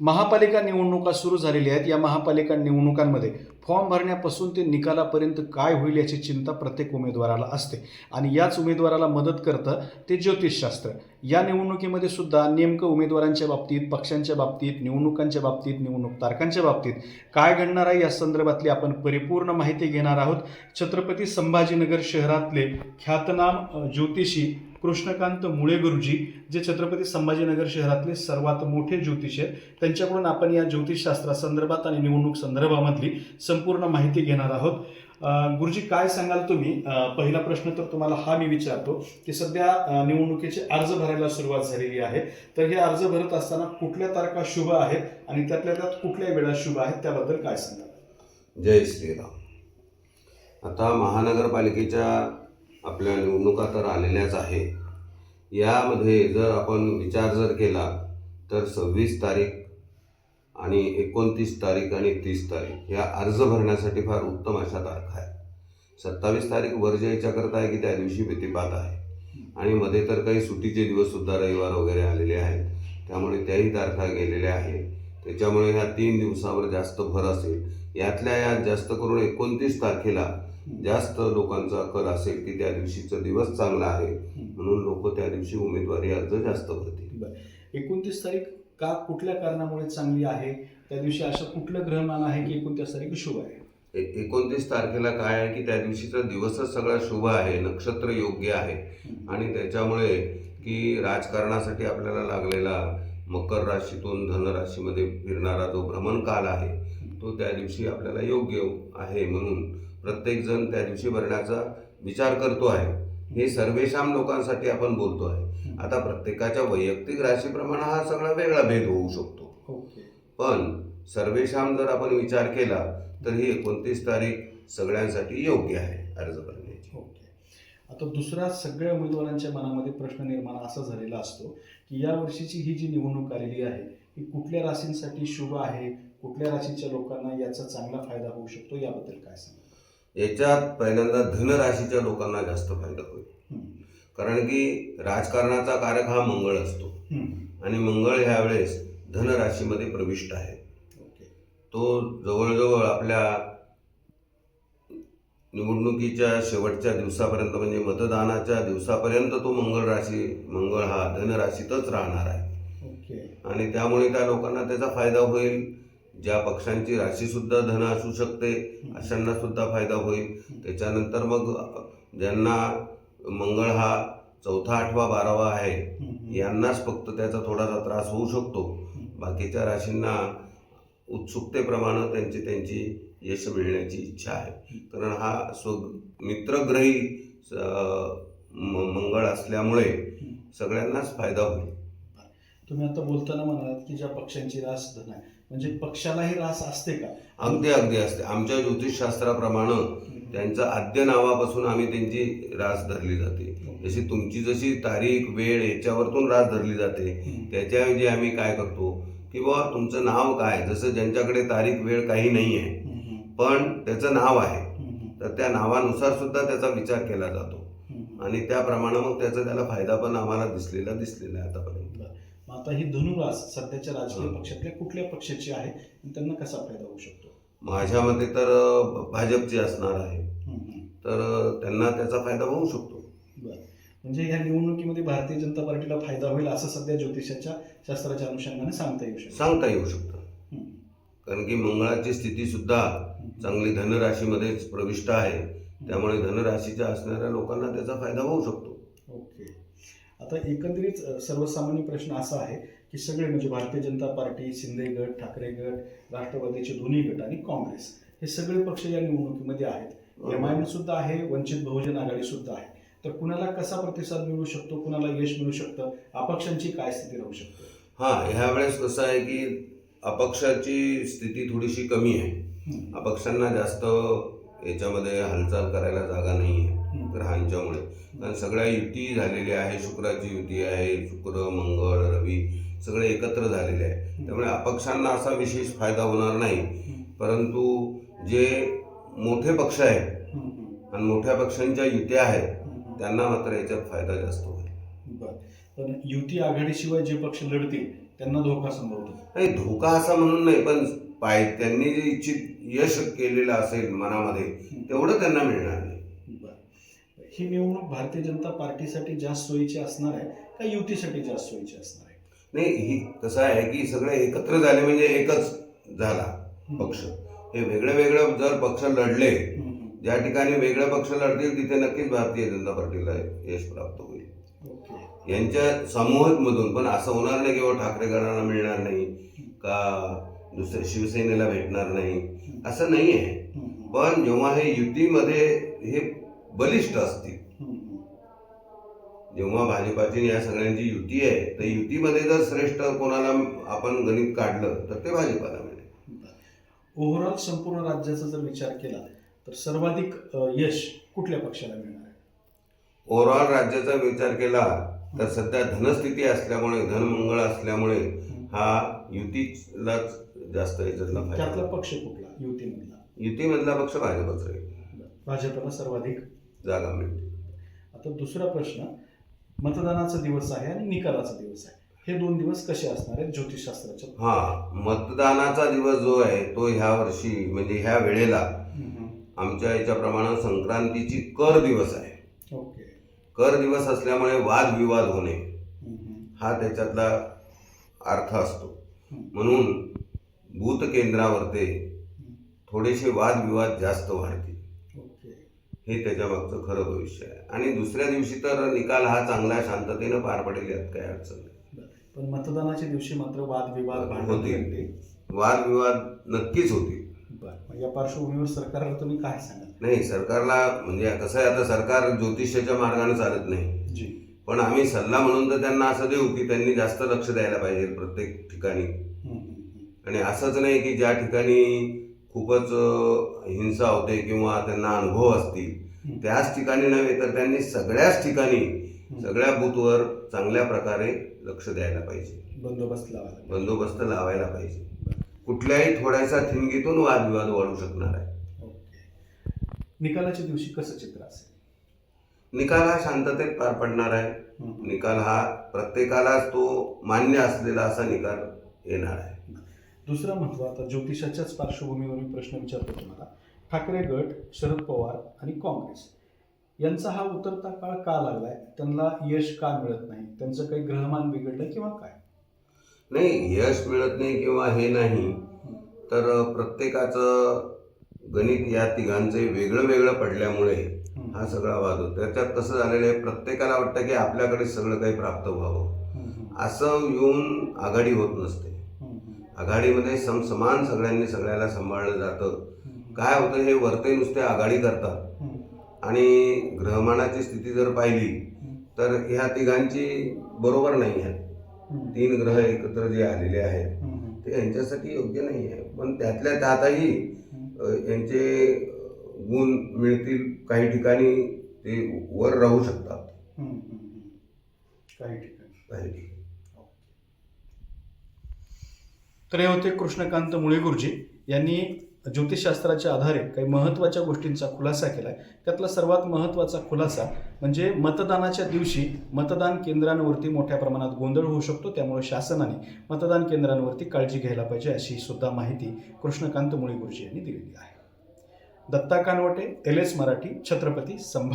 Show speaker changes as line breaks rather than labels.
महापालिका निवडणुका सुरू झालेल्या आहेत. या महापालिका निवडणुकांमध्ये फॉर्म भरण्यापासून ते निकालापर्यंत काय होईल याची चिंता प्रत्येक उमेदवाराला असते. आणि याच उमेदवाराला मदत करतं ते ज्योतिषशास्त्र. या निवडणुकीमध्ये सुद्धा नेमकं उमेदवारांच्या बाबतीत पक्षांच्या बाबतीत निवडणुकांच्या बाबतीत निवडणूक तारखांच्या बाबतीत काय घडणार आहे या संदर्भातली आपण परिपूर्ण माहिती घेणार आहोत. छत्रपती संभाजीनगर शहरातले ख्यातनाम ज्योतिषी कृष्णकांत मुळे गुरुजी जे छत्रपती संभाजीनगर शहरातले सर्वात मोठे ज्योतिष आहेत त्यांच्याकडून आपण या ज्योतिषशास्त्रासंदर्भात आणि निवडणूक संदर्भामधली संपूर्ण माहिती घेणार आहोत. गुरुजी काय सांगाल तुम्ही? पहिला प्रश्न तर तुम्हाला हा मी विचारतो की सध्या निवडणुकीचे अर्ज भरायला सुरुवात झालेली आहे. तर हे अर्ज भरत असताना कुठल्या तारखा शुभ आहेत आणि त्यातल्या त्यात कुठल्या वेळा शुभ आहेत त्याबद्दल काय सांगाल?
जय श्रीराम. आता महानगरपालिकेच्या आपल्या निवडणुका तर आलेल्याच आहे यामध्ये जर आपण विचार जर केला तर सव्वीस तारीख आणि एकोणतीस तारीख आणि तीस तारीख या अर्ज भरण्यासाठी फार उत्तम अशा तारखा आहे सत्तावीस तारीख वर्ज याच्याकरता आहे की त्या दिवशी भीतीपात आहे. आणि मध्ये तर काही सुट्टीचे दिवससुद्धा रविवार वगैरे आलेले आहेत. त्यामुळे त्याही तारखा गेलेल्या आहेत. त्याच्यामुळे ह्या तीन दिवसावर जास्त भर असेल. यातल्या यात जास्त करून एकोणतीस तारखेला जास्त लोकांचा कल असेल की त्या दिवशीचा दिवस चांगला आहे म्हणून लोक त्या दिवशी उमेदवारी अर्ज जास्त भरतील.
एकोणतीस तारीख का कुठल्या कारणामुळे चांगली आहे? त्या दिवशी असं कुठलं ग्रहमान आहे की एकोणतीस तारीख शुभ आहे?
एकोणतीस तारखेला काय आहे की त्या दिवशीचा दिवसच सगळा शुभ आहे नक्षत्र योग्य आहे. आणि त्याच्यामुळे की राजकारणासाठी आपल्याला लागलेला मकर राशीतून धनराशीमध्ये फिरणारा जो भ्रमणकाल आहे तो त्या दिवशी आपल्याला योग्य आहे म्हणून प्रत्येकजण त्या दिवशी भरण्याचा विचार करतो आहे. हे सर्वेशाम लोकांसाठी आपण बोलतो आहे. आता प्रत्येकाच्या वैयक्तिक राशीप्रमाणे हा सगळा वेगळा भेद होऊ शकतो. पण सर्वेशाम जर आपण विचार केला तर ही एकोणतीस तारीख सगळ्यांसाठी योग्य आहे अर्ज भरण्याची
ओके. आता दुसरा सगळ्या उमेदवारांच्या मनामध्ये प्रश्न निर्माण असा झालेला असतो की या वर्षीची ही जी निवडणूक आलेली आहे ही कुठल्या राशींसाठी शुभ आहे कुठल्या राशीच्या लोकांना याचा चांगला फायदा होऊ शकतो याबद्दल काय सांगा
याच्यात पहिल्यांदा धनराशीच्या लोकांना जास्त फायदा होईल. कारण की राजकारणाचा कारक हा मंगळ असतो. आणि मंगळ ह्यावेळेस धनराशीमध्ये प्रविष्ट आहे. तो जवळजवळ आपल्या निवडणुकीच्या शेवटच्या दिवसापर्यंत म्हणजे मतदानाच्या दिवसापर्यंत तो मंगळ राशी मंगळ हा धनराशीतच राहणार आहे. आणि त्यामुळे त्या लोकांना त्याचा फायदा होईल. ज्या पक्षांची राशीसुद्धा धन असू शकते अशांना सुद्धा फायदा होईल. त्याच्यानंतर मग ज्यांना मंगळ हा चौथा आठवा बारावा आहे यांनाच फक्त त्याचा थोडासा त्रास होऊ शकतो. बाकीच्या राशींना उत्सुकतेप्रमाणे त्यांची त्यांची यश मिळण्याची इच्छा आहे. कारण हा स्व मित्रग्रही मंगळ असल्यामुळे सगळ्यांनाच फायदा होईल.
तुम्ही आता बोलताना म्हणालात की ज्या पक्षांची रास धन आहे म्हणजे पक्षालाही रास असते का?
अगदी अगदी असते. आमच्या ज्योतिषशास्त्राप्रमाणे त्यांचं आद्य नावापासून आम्ही त्यांची रास धरली जाते. जशी तुमची जशी तारीख वेळ याच्यावरतून रास धरली जाते त्याच्याऐवजी आम्ही काय करतो की बाबा तुमचं नाव काय? जसं ज्यांच्याकडे तारीख वेळ काही नाही आहे. पण त्याचं नाव आहे. तर त्या नावानुसार सुद्धा त्याचा विचार केला जातो. आणि त्याप्रमाणे मग त्याचा त्याला फायदा पण आम्हाला दिसलेला दिसलेला आहे आतापर्यंत.
आता ही धनुरास सध्याच्या राजकीय. पक्षातल्या कुठल्या पक्षाची आहे आणि त्यांना कसा फायदा होऊ शकतो?
माझ्या मते तर भाजपची असणार आहे. तर त्यांना त्याचा फायदा होऊ शकतो.
म्हणजे या निवडणुकीमध्ये भारतीय जनता पार्टीला फायदा होईल असं सध्या ज्योतिषाच्या शास्त्राच्या अनुषंगाने सांगता येऊ शकतं.
सांगता येऊ शकतं. कारण की मंगळाची स्थिती सुद्धा चांगली धनराशीमध्येच प्रविष्ट आहे. त्यामुळे धनराशीच्या असणाऱ्या लोकांना त्याचा फायदा होऊ शकतो.
आता एकंदरीत सर्वसामान्य प्रश्न असा आहे की सगळे म्हणजे भारतीय जनता पार्टी शिंदे गट ठाकरे गट राष्ट्रवादीचे दोन्ही गट आणि काँग्रेस हे सगळे पक्ष या निवडणुकीमध्ये आहेत. एम आय सुद्धा आहे वंचित बहुजन आघाडी सुद्धा आहे. तर कुणाला कसा प्रतिसाद मिळू शकतो कुणाला यश मिळू शकतं अपक्षांची काय स्थिती राहू शकते?
हा ह्या वेळेस कसं आहे की अपक्षाची स्थिती थोडीशी कमी आहे. अपक्षांना जास्त याच्यामध्ये हालचाल करायला जागा नाही आहे. ग्रहांच्यामुळे कारण सगळ्या युती झालेल्या आहे शुक्राची युती आहे शुक्र मंगळ रवी सगळे एकत्र झालेले आहे त्यामुळे अपक्षांना असा विशेष फायदा होणार नाही. परंतु जे मोठे पक्ष आहेत. आणि मोठ्या पक्षांच्या युत्या आहेत. त्यांना मात्र याच्यात फायदा जास्त होईल.
पण युती आघाडीशिवाय जे पक्ष लढतील त्यांना धोका समोर
नाही धोका असा म्हणून नाही पण पाय त्यांनी जे इच्छित यश केलेलं असेल मनामध्ये तेवढं त्यांना मिळणार.
ही निवडणूक भारतीय जनता पार्टीसाठी जास्त सोयीची असणार आहे का युतीसाठी जास्त सोयीची असणार आहे?
नाही ही कसं आहे की सगळे एकत्र झाले म्हणजे एकच झाला पक्ष. हे वेगळे वेगळे जर पक्ष लढले ज्या ठिकाणी वेगळे पक्ष लढतील तिथे नक्कीच भारतीय जनता पार्टीला यश प्राप्त होईल. यांच्या समूहामधून पण असं होणार नाही किंवा ठाकरे गणाला मिळणार नाही का दुसऱ्या शिवसेनेला भेटणार नाही. असं नाही आहे पण जेव्हा हे युतीमध्ये हे बलिष्ठ असतील. जेव्हा भाजपाची या सगळ्यांची युती आहे तर युतीमध्ये जर श्रेष्ठ कोणाला आपण गणित काढलं तर ते भाजपाला मिळेल.
ओव्हरऑल संपूर्ण राज्याचा जर विचार केला तर सर्वाधिक यश कुठल्या पक्षाला मिळणार आहे?
ओव्हरऑल राज्याचा विचार केला तर सध्या धनस्थिती असल्यामुळे धनमंगळ असल्यामुळे हा युतीलाच जास्त याच्यातला
पक्ष कुठला? युतीमधला.
युतीमधला पक्ष भाजपच राहील
भाजपला सर्वाधिक
जागा मिळते.
आता दुसरा प्रश्न मतदानाचा दिवस आहे आणि निकालाचा दिवस आहे. हे दोन दिवस कसे असणार आहेत ज्योतिषशास्त्राच्या?
हा मतदानाचा दिवस जो आहे तो ह्या वर्षी म्हणजे ह्या वेळेला आमच्या याच्याप्रमाणे संक्रांतीची कर दिवस आहे.
ओके.
कर दिवस असल्यामुळे वादविवाद होणे हा त्याच्यातला अर्थ असतो. म्हणून बूथ केंद्रावर ते थोडेसे वादविवाद जास्त वाढतील.
ओके
हे त्याच्या मागचं खरं भविष्य आहे. आणि दुसऱ्या दिवशी तर निकाल हा चांगला शांततेनं पार पडेल यात काही अडचण नाही.
पण मतदानाच्या दिवशी मात्र वादविवाद
होतील. वादविवाद नक्कीच होतील.
या पार्श्वभूमीवर सरकारला तुम्ही काय सांगाल?
नाही सरकारला म्हणजे कसं आहे आता सरकार ज्योतिषाच्या मार्गाने चालत नाही.
जी.
पण आम्ही सल्ला म्हणून तर त्यांना असं देऊ की त्यांनी जास्त लक्ष द्यायला पाहिजे प्रत्येक ठिकाणी. आणि असंच नाही की ज्या ठिकाणी खूपच हिंसा होते किंवा त्यांना अनुभव असतील त्याच ठिकाणी नव्हे तर त्यांनी सगळ्याच ठिकाणी सगळ्या बूथवर चांगल्या प्रकारे लक्ष द्यायला पाहिजे.
बंदोबस्त लावायला
बंदोबस्त लावायला पाहिजे. कुठल्याही थोड्याशा ठिणगीतून वादविवाद वाढू शकणार आहे.
निकालाच्या दिवशी कसं चित्र असेल?
निकाल हा शांततेत पार पडणार आहे. निकाल हा प्रत्येकालाच तो मान्य असलेला असा निकाल येणार आहे.
दुसरा महत्त्व आता ज्योतिषाच्याच पार्श्वभूमीवर मी प्रश्न विचारतो तुम्हाला. ठाकरे गट शरद पवार आणि काँग्रेस. यांचा हा उतरता काळ का लागलाय? त्यांना यश का मिळत नाही? त्यांचं काही ग्रहमान बिघडलं किंवा काय?
नाही यश मिळत नाही किंवा हे नाही तर प्रत्येकाचं गणित या तिघांचे वेगळं वेगळं पडल्यामुळे हा. सगळा वाद होतो. त्याच्यात कसं झालेलं आहे प्रत्येकाला वाटतं की आपल्याकडे सगळं काही प्राप्त व्हावं. असं येऊन आघाडी होत नसते. आघाडीमध्ये सम समान सगळ्यांनी सगळ्याला सांभाळलं जातं. काय होतं हे वरते नुसते आघाडी करतात. आणि ग्रहमानाची स्थिती जर पाहिली तर ह्या तिघांची बरोबर नाही आहे तीन ग्रह एकत्र जे आलेले आहेत ते यांच्यासाठी योग्य नाही आहे. पण त्यातल्या त्यातही यांचे गुण मिळतील काही ठिकाणी ते वर राहू शकतात.
काही ठिकाणी.
काही ठिकाणी.
तर हे होते कृष्णकांत मुळे गुरुजी यांनी ज्योतिषशास्त्राच्या आधारे काही महत्त्वाच्या गोष्टींचा खुलासा केला आहे त्यातला सर्वात महत्त्वाचा खुलासा म्हणजे मतदानाच्या दिवशी मतदान केंद्रांवरती मोठ्या प्रमाणात गोंधळ होऊ शकतो त्यामुळे शासनाने मतदान केंद्रांवरती काळजी घ्यायला पाहिजे अशी सुद्धा माहिती कृष्णकांत मुळे गुरुजी यांनी दिलेली आहे. Datta Kanwate L S Marathi Chhatrapati Sambhaji.